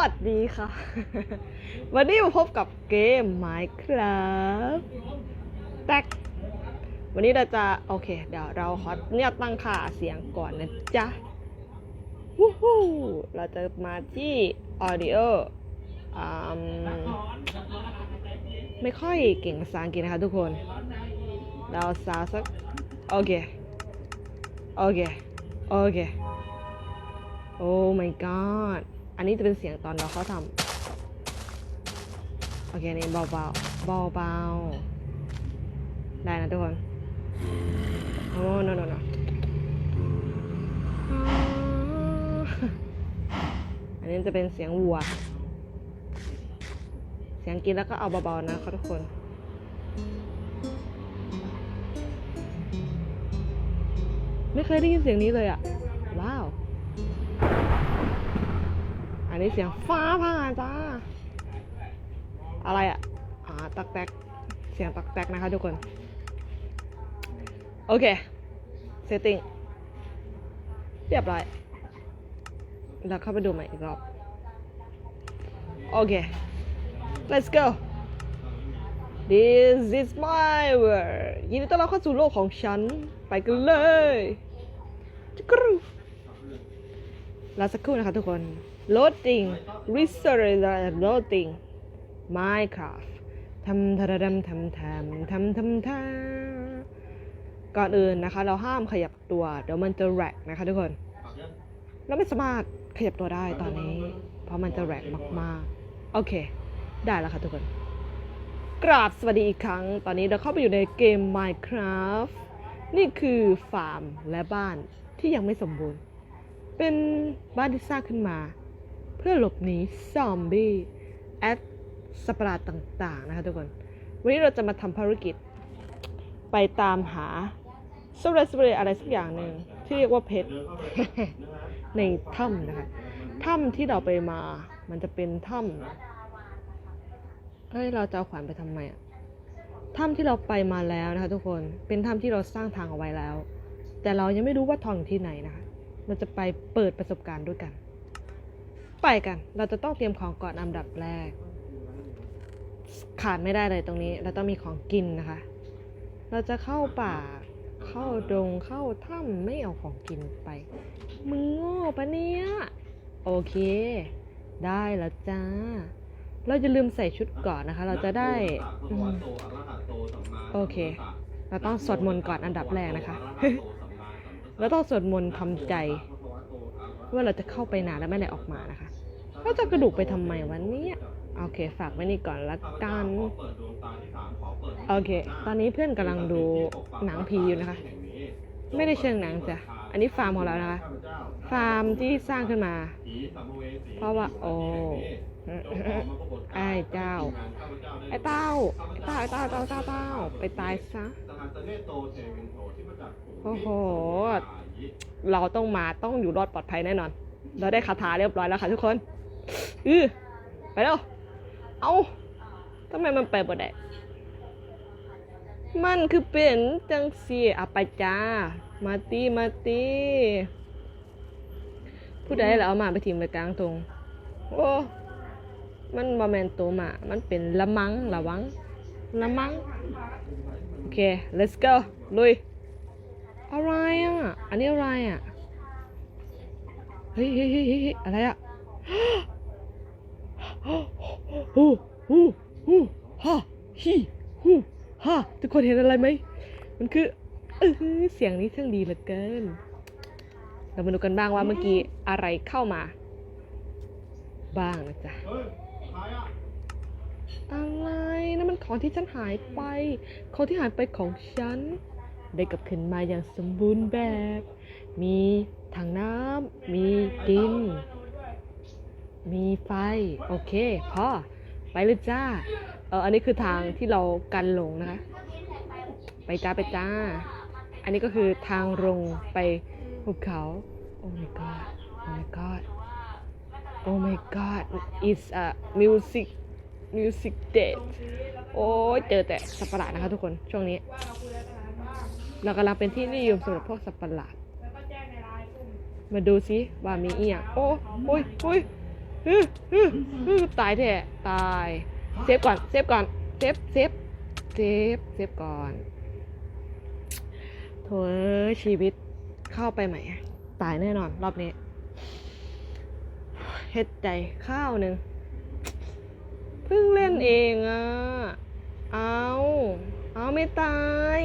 วัสดีค่ะ วันนี้มาพบกับเกม Minecraft แตกวันนี้เราจะ โอเค เดี๋ยวเราขอเนี่ยตั้งค่าเสียงก่อนนะจ๊ะวู้ฮู้เราจะมาที่ Audio อืมไม่ค่อยเก่งภาษาอังกฤษนะคะทุกคน เราสาวสัก โอเค โอเค โอเค โอ้ my god อันนี้จะเป็นเสียงตอนเราเขาทำโอเคนี่เบาๆเบาๆได้นะทุกคนโอ้ no no no อันนี้จะเป็นเสียงวัว เสียงกินแล้วก็เอาเบาๆนะครับทุกคนไม่เคยได้ยินเสียงนี้เลยอะว้ อันนี้เสียงฟ้าผ่าจ้า อะไรอะอ่า ตักแตก เสียงตักแตกนะคะทุกคน โอเค เซตติ้ง เรียบร้อย แล้วเข้าไปดูใหม่อีกรอบ โอเค let's go this is my world ยินดีต้อนรับเข้าสู่โลกของฉัน ไปกันเลยจุกรูรอสักครู่นะคะทุกคน loading research loading Minecraft ทำทะดำทำทำทำทำทำก่อนอื่นนะคะ เราห้ามขยับตัวเดี๋ยวมันจะแรกนะคะทุกคนเราไม่สามารถขยับตัวได้ตอนนี้ เพราะมันจะแรกมากๆ โอเค ได้แล้วค่ะทุกคน กราบสวัสดีอีกครั้ง ตอนนี้เราเข้าไปอยู่ในเกม Minecraft นี่คือฟาร์มและบ้านที่ยังไม่สมบูรณ์ เป็นบ้านที่สร้างขึ้นมา เพื่อหลบหนีซอมบี้แอดสัตว์ปราต่างๆนะคะทุกคน วันนี้เราจะมาทำภารกิจ ไปตามหาสเปรย์สเปรย์อะไรสักอย่างหนึ่งที่เรียกว่าเพชรในถ้ำนะคะ ถ้ำที่เราไปมา มันจะเป็นถ้ำเฮ้ยเราจะเอาขวานไปทำไมอะถ้ำที่เราไปมาแล้วนะคะทุกคน เป็นถ้ำที่เราสร้างทางเอาไว้แล้ว แต่เรายังไม่รู้ว่าทองอยู่ที่ไหนนะคะ เราจะไปเปิดประสบการณ์ด้วยกัน ไปกัน เราจะต้องเตรียมของก่อนอันดับแรก ขาดไม่ได้เลยตรงนี้ เราต้องมีของกินนะคะ เราจะเข้าป่า เข้าดง เข้าถ้ำไม่เอาของกินไป มึงโง่ปะเนี่ย โอเค ได้แล้วจ้า เราจะลืมใส่ชุดก่อนนะคะ เราจะได้ โอเค เราต้องสวดมนต์ก่อนอันดับแรกนะคะ เราต้องสวดมนต์ทำใจ ว่าเราจะเข้าไปนานแล้วไม่ได้ออกมานะคะเราจะกระดูกไปทำไมวันนี้โอเค ฝากไว้นี่ก่อนละกันโอเค ตอนนี้เพื่อนกำลังดูหนังผีอยู่นะคะ ไม่ได้เชิงหนังจ้ะอันนี้ฟาร์มของเรานะคะ ฟาร์มที่สร้างขึ้นมา เพราะว่าโอ้ไอ้เจ้า ไอ้เต้าไอ้เต้าไอ้เต้าเต้าเต้าเต้าไปตายซะ โอ้โห เราต้องมาต้องอยู่รอดปลอดภัยแน่นอน เราได้คาถาเรียบร้อยแล้วค่ะทุกคนอือไปแล้ว เอาทำไมมันไปบ่ได้มันคือเป็นจังสีอะไปจ้า มาตีมาตีผู้ใดแล้วเอามาไปถิ่มไปกลางตรง โอ้มันบอแมนตัวมา มันเป็นละมังละวังละมัง โอเค let's go ลุย อะไรอะ อันนี้อะไรอะเฮ้ยเฮ้ยเฮ้ยเฮ้ยอะไรอะฮู้ฮู้ฮู้ฮ่าฮีฮู้ฮ่าทุกคนเห็นอะไรไหม มันคือเออเสียงนี้ช่างดีเหลือเกิน เรามาดูกันบ้างว่าเมื่อกี้อะไรเข้ามา บ้างนะจ๊ะอะไรนั่นมันของที่ฉันหายไป ของที่หายไปของฉัน ได้กลับคืนมาอย่างสมบูรณ์แบบ มีถังน้ำ มีดิน มีไฟ โอเคพอไปเลยจ้า เอออันนี้คือทางที่เรากันหลงนะคะ ไปจ้าไปจ้า อันนี้ก็คือทางลงไปภูเขา โอ้ my god โอ้ my god โอ้ my god it's a music music day โอ้ยเจอแต่สัประหลาดนะคะทุกคนช่วงนี้ เรากำลังเป็นที่นิยมสำหรับพวกสัตว์ประหลาด มาดูซิว่ามีอีหยังโอ้โอ้ยโอ้ยอื้ออื้ออื้อตายแท้ตาย เซฟก่อน เซฟก่อน เซฟ เซฟ เซฟ เซฟก่อนโถเอ้ยชีวิตเข้าไปใหม่ ตายแน่นอน รอบนี้เฮ็ดใจข้าวหนึ่งเพิ่งเล่นเองอะ เอา เอาไม่ตาย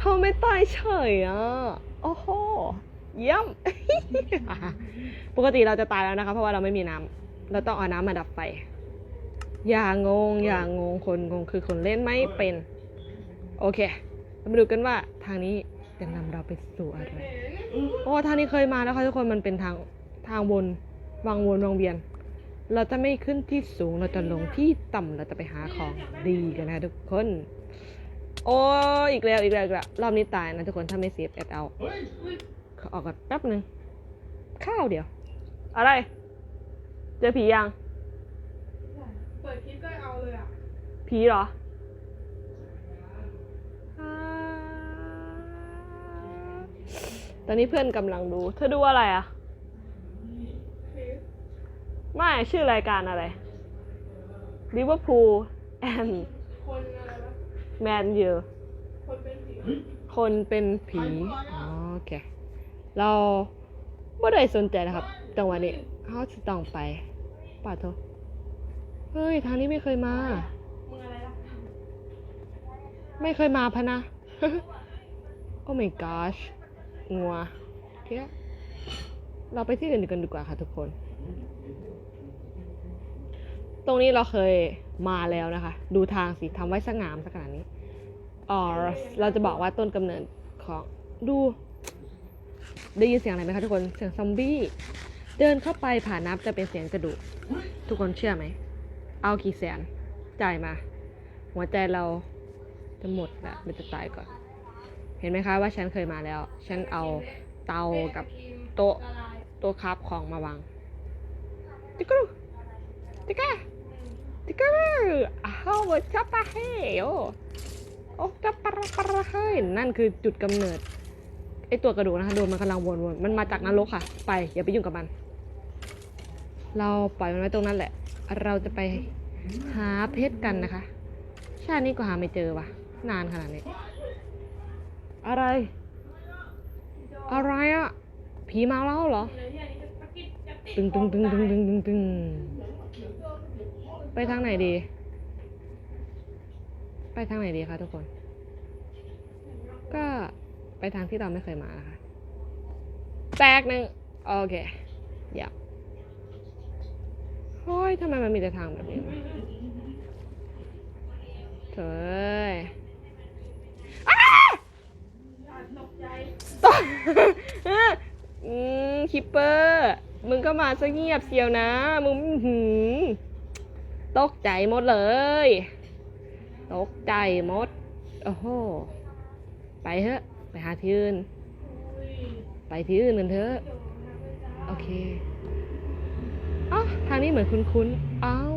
เขาไม่ตายเฉยอะ โอ้โห เยี่ยม ปกติเราจะตายแล้วนะคะ เพราะว่าเราไม่มีน้ำ เราต้องเอาน้ำมาดับไฟ อย่างง อย่างงง คนงงคือคนเล่นไม่เป็น โอเค เรามาดูกันว่าทางนี้จะนำเราไปสู่อะไร โอ้ทางนี้เคยมาแล้วค่ะทุกคน มันเป็นทางทางวนวังวนวังเวียน เราจะไม่ขึ้นที่สูง เราจะลงที่ต่ำเราจะไปหาของดีกันนะทุกคน โอ้ยอีกแล้วอีกแล้วอีกแล้วรอบนี้ตายนะทุกคนถ้าไม่เซฟแอดเอาขอออกก่อนแป๊บหนึ่งข้าวเดียว อะไร เจอผียัง เปิดคลิปก็เอาเลยอะ ผีเหรออ่าตอนนี้เพื่อนกำลังดู เธอดูอะไรอะ ไม่ ชื่อรายการอะไรลิเวอร์พูลแอนคนอะไรวะ แมนยูคนเป็นผีคนเป็นผีอ๋อโอเค เราไม่ได้สนใจนะครับจังหวะนี้เขาจะต้องไปป่าโทเฮ้ย ทางนี้ไม่เคยมามึงอะไรล่ะไม่เคยมาพะนะ โอ้ my gosh งัวโอเคเราไปที่อื่นกันดีกว่าค่ะทุกคน ตรงนี้เราเคยมาแล้วนะคะ ดูทางสิทำไว้สง่ามสักขนาดนี้อ๋อเราจะบอกว่าต้นกำเนิดของดู ได้ยินเสียงอะไรไหมคะทุกคนเสียงซอมบี้ เดินเข้าไปผ่านน้ำจะเป็นเสียงกระดูกทุกคนเชื่อไหม เอากี่แสนจ่ายมา หัวใจเราจะหมดละมันจะตายก่อน เห็นไหมคะว่าฉันเคยมาแล้ว ฉันเอาเตากับโต๊ะโต๊ะครับของมาวางติ๊กกรู ติกกาติกกาอ้าวจับปะเฮโอโอ้จับปะระปะระเฮ้ยนั่นคือจุดกำเนิดไอตัวกระดูกนะคะโดนมันกำลังวนๆมันมาจากนรกค่ะ ไปอย่าไปยุ่งกับมัน เราปล่อยมันไว้ตรงนั้นแหละ เราจะไปหาเพชรกันนะคะ ชาตินี้ก็หาไม่เจอวะนานขนาดนี้ อะไร อะไรอะผีมาแล้วเหรอ ตึงตึงตึงตึงตึงตึงตึง ไปทางไหนดี ไปทางไหนดีคะทุกคน ก็ไปทางที่เราไม่เคยมานะคะแตกหนึ่งโอเคเยับเฮ้ยทำไมมันมีแต่ทางแบบนี้เถอยตกอืมคิปเปอร์ มึงก็มาซะเงียบเสียวนะ มึงหือ ตกใจหมดเลย ตกใจหมด โอ้โห ไปเถอะ ไปหาที่อื่น ไปที่อื่นกันเถอะ โอเคอ๋อทางนี้เหมือนคุ้นๆอ้าว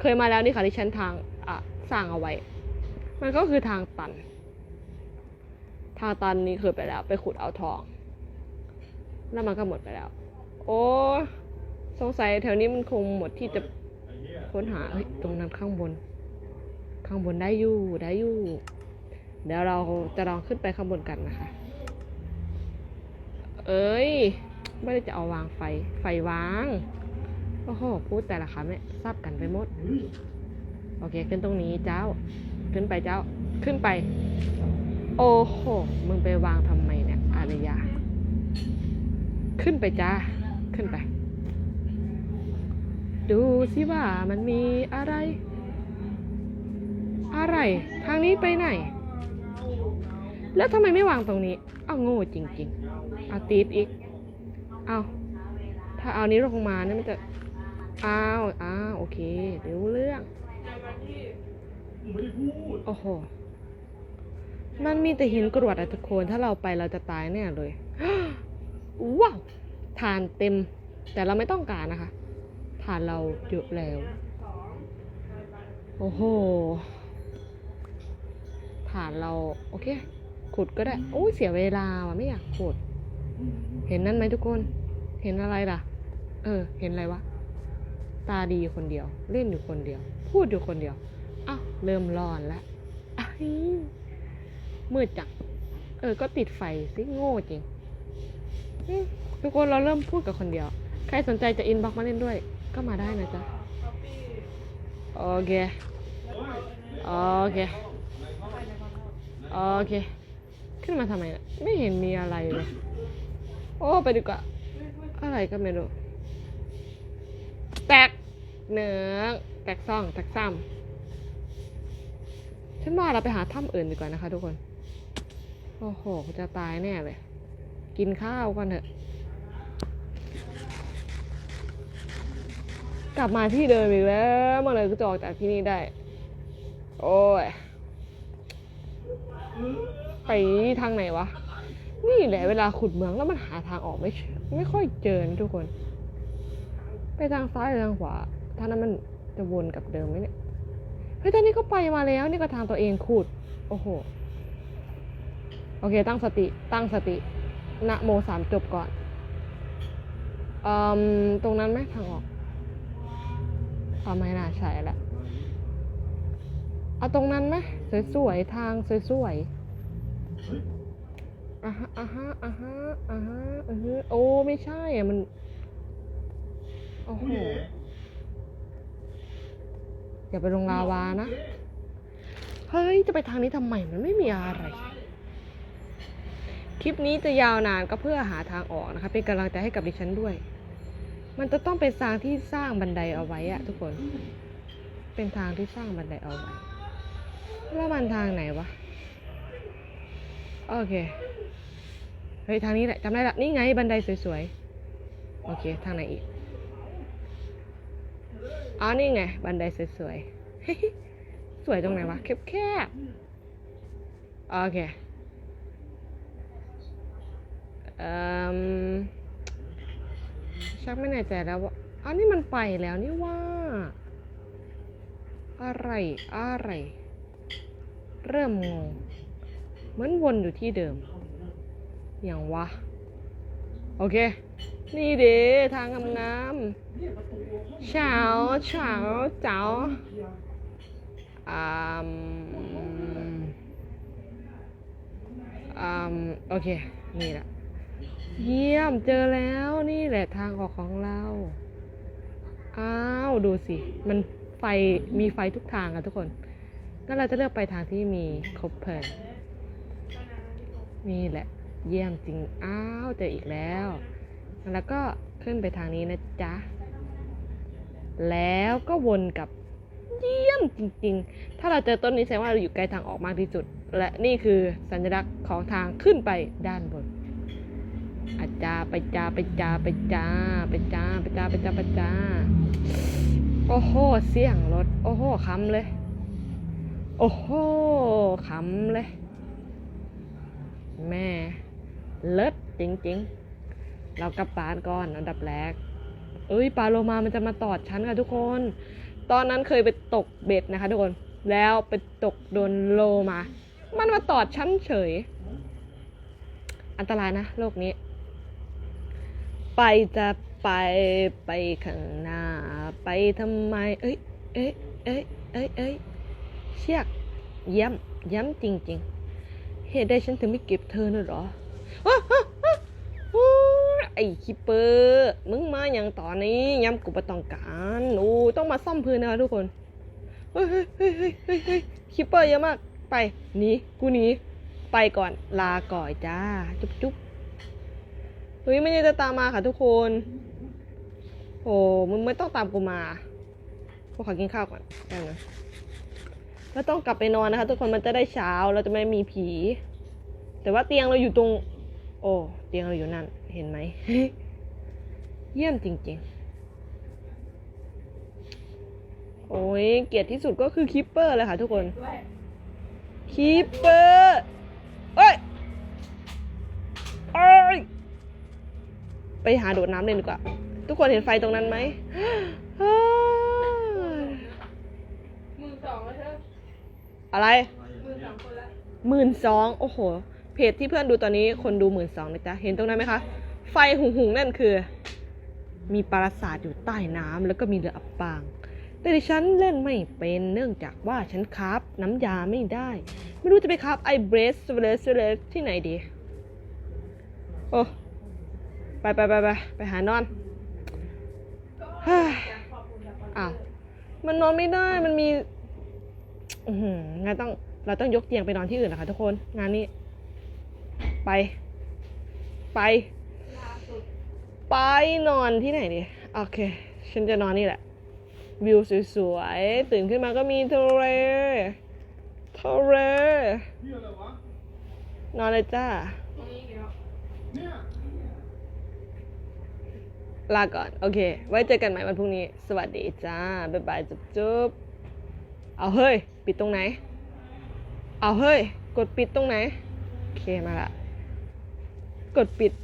เคยมาแล้วนี่ค่ะที่ฉันทางอะสร้างเอาไว้ มันก็คือทางตัน ทางตันนี้เคยไปแล้ว ไปขุดเอาทอง แล้วมันก็หมดไปแล้ว โอ้ สงสัยแถวนี้มันคงหมดที่จะ ค้นหาเฮ้ยตรงนั้นข้างบน ข้างบนได้อยู่ได้อยู่ เดี๋ยวเราจะลองขึ้นไปข้างบนกันนะคะ เอ้ย ไม่ได้จะเอาวางไฟ ไฟวาง โอ้โห พูดแต่ละคำเนี่ยซับกันไปหมด โอเค ขึ้นตรงนี้เจ้า ขึ้นไปเจ้า ขึ้นไป โอ้โห มึงไปวางทำไมเนี่ยอารยา ขึ้นไปจ้า ขึ้นไป ดูสิว่ามันมีอะไร อะไร ทางนี้ไปไหน แล้วทำไมไม่วางตรงนี้อ้าวโง่จริงๆเอาตีดอีก เอาถ้าเอานี้ลงมาเนี่ยมันจะอ้าวอ้าวโอเค เดี๋ยวเรื่อง โอ้โห มันมีแต่หินกรวดอะทุกคน ถ้าเราไปเราจะตายแน่เลย ว้าวฐานเต็ม แต่เราไม่ต้องการนะคะ ฐานเราเยอะแล้ว โอ้โห ฐานเรา โอเค ขุดก็ได้ โอ้ยเสียเวลาว่ะไม่อยากขุด เห็นนั่นไหมทุกคน เห็นอะไรล่ะ เออ เห็นอะไรวะ ตาดีคนเดียว เล่นอยู่คนเดียว พูดอยู่คนเดียวอ้าวเริ่มร้อนแล้วอ้าวมืดจัง เออ ก็ติดไฟสิโง่จริงอืมทุกคนเราเริ่มพูดกับคนเดียว ใครสนใจจะอินบ็อกมาเล่นด้วย ก็มาได้นะจ๊ะ โอเค โอเค โอเค ขึ้นมาทำไมนะไม่เห็นมีอะไรเลย โอ้ ไปดีกว่า อะไรก็ไม่รู้ แตกเนื้อแตกซ่อง แตกซ้ำฉันว่าเราไปหาถ้ำอื่นดีกว่านะคะทุกคน โอ้โห จะตายแน่เลย กินข้าวกันเถอะ กลับมาที่เดิมอีกแล้วเมื่อไรก็จะออกจากที่นี่ได้ โอ้ย ไปทางไหนวะ นี่แหละเวลาขุดเมืองแล้วมันหาทางออกไม่ไม่ค่อยเจอทุกคน ไปทางซ้ายหรือทางขวาทางนั้นมันจะวนกลับเดิมไหมเนี่ยเฮ้ยตอนนี้ก็ไปมาแล้ว นี่ก็ทางตัวเองขุด โอ้โห โอเค ตั้งสติ ตั้งสติ นะโมสามจบก่อนอืมตรงนั้นไหมทางออก เอาไม่น่าใช่ละเอาตรงนั้นไหมสวยๆทางสวยๆอะฮะอะฮะอะฮะอะฮะอือฮึโอ้ไม่ใช่อะมันโอ้โหอย่าไปลงลาวานะเฮ้ยจะไปทางนี้ทำไมมันไม่มีอะไร คลิปนี้จะยาวนานก็เพื่อหาทางออกนะคะเป็นกำลังใจให้กับดิฉันด้วย มันจะต้องเป็นทางที่สร้างบันไดเอาไว้อะทุกคน เป็นทางที่สร้างบันไดเอาไว้ แล้วมันทางไหนวะ โอเค เฮ้ยทางนี้แหละจำได้ละนี่ไงบันไดสวยๆ โอเค ทางไหนอีก อ๋อนี่ไง บันไดสวยๆ สวยตรงไหนวะแคบๆ โอเคอ่ม ชักไม่แน่ใจแล้วว่าอันนี้มันไปแล้วนี่ว่า อะไร อะไร เริ่มงง เหมือนวนอยู่ที่เดิม อย่างวะ โอเค นี่เด้ทางงามๆเฉาเฉาเจ๋าอ่ามอ่ามโอเค นี่แหละ เยี่ยมเจอแล้วนี่แหละทางออกของเรา อ้าว ดูสิ มันไฟมีไฟทุกทางอะทุกคนงั้นเราจะเลือกไปทางที่มีคบเพลิงนี่แหละ เยี่ยมจริง อ้าวเจออีกแล้ว แล้วก็ขึ้นไปทางนี้นะจ๊ะ แล้วก็วนกลับเยี่ยมจริง ๆ ถ้าเราเจอต้นนี้แสดงว่าเราอยู่ไกลทางออกมากที่สุด และนี่คือสัญลักษณ์ของทางขึ้นไปด้านบน อาจาไปจาไปจาไปจาไปจาไปจาไปจาไปจาโอ้โหเสียงรถ โอ้โหคำเลย โอ้โหคำเลย แม่ เลิศจริงๆ เรากลับบ้านก่อนอันดับแรก เอ้ยปลาโลมามันจะมาตอดฉันค่ะทุกคน ตอนนั้นเคยไปตกเบ็ดนะคะทุกคน แล้วไปตกโดนโลมา มันมาตอดฉันเฉย อันตรายนะโลกนี้ ไปจะไปไปข้างหน้า ไปทำไม เอ้ยเอ้ยเอ้ยเอ้ยเอ้ยเชือกย้ำย้ำจริง ๆ เหตุใดฉันถึงไม่เก็บเธอน่ะหรอไอ้คิปเปอร์มึงมาอย่างตอนนี้ย้ำกูไม่ต้องการโอ้ต้องมาซ่อมพื้นนะคะทุกคนเฮ้ยเฮ้ยเฮ้ยเฮ้ยเฮ้ยเฮ้ยคิปเปอร์เยอะมาก ไปหนีกูหนีไปก่อนลาก่อยจ้า จุ๊บจุ๊บ เฮ้ยไม่ได้จะตามมาค่ะทุกคน โอ้มึงไม่ต้องตามกูมาพวกขอกินข้าวก่อนได้นะแล้วต้องกลับไปนอนนะคะ ทุกคนมันจะได้เช้าเราจะไม่มีผี แต่ว่าเตียงเราอยู่ตรง โอ้เตียงเราอยู่นั่น เห็นไหมเยี่ยมจริง ๆ โอ้ยเกลียดที่สุดก็คือคิปเปอร์เลยค่ะทุกคนคีปเปอร์เอ้ยเอ้ย ไปหาโดดน้ำเลยดีกว่า ทุกคนเห็นไฟตรงนั้นไหมเฮ้ยมือสองแล้วเธออะไรมือสองคนละหมื่นสองโอ้โห เพจที่เพื่อนดูตอนนี้คนดูหมื่นสองนะจ๊ะ เห็นตรงนั้นไหมคะ ไฟหุงหุงนั่นคือ มีปราสาทอยู่ใต้น้ำแล้วก็มีเรืออับปาง แต่ดิฉันเล่นไม่เป็นเนื่องจากว่าฉันคราฟน้ำยาไม่ได้ ไม่รู้จะไปคราฟไอเบรสเบรสเบรสที่ไหนดี โอ้ ไปไปไปไปไปหานอนเฮ้ยอ้าวมันนอนไม่ได้มันมีอือหืองานต้องเราต้องยกเตียงไปนอนที่อื่นนะคะทุกคนงานนี้ ไป ไป ไปนอนที่ไหนดีโอเค ฉันจะนอนนี่แหละ วิวสวยๆ ตื่นขึ้นมาก็มีทะเลทะเลนอนอนเลยจ้า ตรงนี้อีกแล้ว เนี่ย ลาก่อน โอเค ไว้เจอกันใหม่วันพรุ่งนี้ สวัสดีจ้า บ๊ายบาย จุ๊บจุ๊บเอาเฮ้ย ปิดตรงไหน เอาเฮ้ย กดปิดตรงไหน โอเค มาละ กดปิด